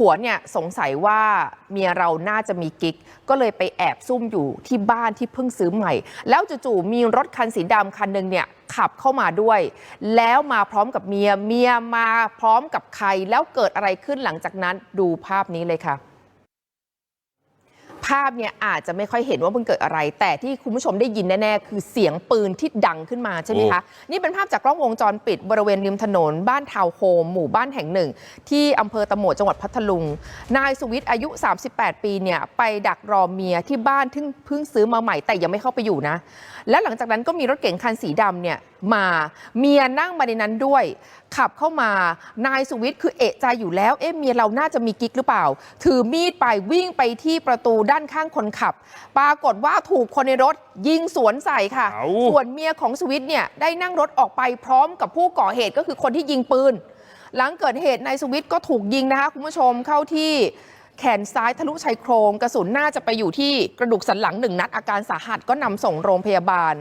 ผัวเนี่ยสงสัยว่าเมียเราน่าจะมีกิ๊ก ก็เลยไปแอบซุ่มอยู่ที่บ้านที่เพิ่งซื้อใหม่ แล้วจู่ๆมีรถคันสีดำคันหนึ่งเนี่ยขับเข้ามาด้วย แล้วมาพร้อมกับเมียเมียมาพร้อมกับใครแล้วเกิดอะไรขึ้นหลังจากนั้นดูภาพนี้เลยค่ะาพเนี่ยอาจจะไม่ค่อยเห็นว่ามันเกิดอะไร แต่ที่คุณผู้ชมได้ยินแน่ๆ คือเสียงปืนที่ดังขึ้นมาใช่ไหมคะนี่เป็นภาพจากกล้องวงจรปิดบริเวณริมถนน บ้านทาวน์โฮมหมู่บ้านแห่งหนึ่ง ที่อำเภอตะโหมดจังหวัดพัทลุง นายสุวิทย์อายุ 38 ปีเนี่ยไปดักรอเมียที่บ้านที่เพิ่งซื้อมาใหม่แต่ยังไม่เข้าไปอยู่นะ และหลังจากนั้นก็มีรถเก๋งคันสีดำเนี่ย มาเมียนั่งมาในนั้นด้วย ขับเข้ามานายสุวิทย์คือเอะใจอยู่แล้ว เอ๊ะเมียเราน่าจะมีกิ๊กหรือเปล่า ถือมีดไปวิ่งไปที่ประตูด้านข้างคนขับ ปรากฏว่าถูกคนในรถยิงสวนใส่ค่ะ เอ้า ส่วนเมียของสวิทย์เนี่ยได้นั่งรถออกไปพร้อมกับผู้ก่อเหตุก็คือคนที่ยิงปืน หลังเกิดเหตุนายสวิทย์ก็ถูกยิงนะคะคุณผู้ชมเข้าที่ แขนซ้ายทะลุชายโครงกระสุนน่าจะไปอยู่ที่กระดูกสันหลังหนึ่งนัดอาการสาหัสก็นำส่งโรงพยาบาล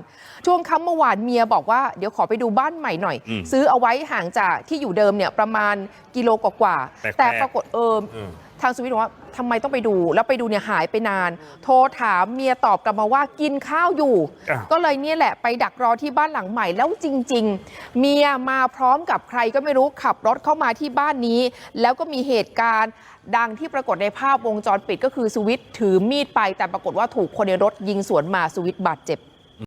ช่วงค่ำเมื่อวานเมียบอกว่าเดี๋ยวขอไปดูบ้านใหม่หน่อยอืมซื้อเอาไว้ห่างจากที่อยู่เดิมเนี่ยประมาณกิโลกว่าๆแปลกๆแต่ปรากฏเออเออ ทางสวิตบอกว่าทำไมต้องไปดู แล้วไปดูเนี่ยหายไปนาน โทรถามเมียตอบกลับมาว่ากินข้าวอยู่ อ้าว ก็เลยเนี่ยแหละไปดักรอที่บ้านหลังใหม่แล้วจริง ๆ เมียมาพร้อมกับใครก็ไม่รู้ขับรถเข้ามาที่บ้านนี้ แล้วก็มีเหตุการณ์ดังที่ปรากฏในภาพวงจรปิดก็คือสวิตถือมีดไปแต่ปรากฏว่าถูกคนในรถยิงสวนมาสวิตบาดเจ็บ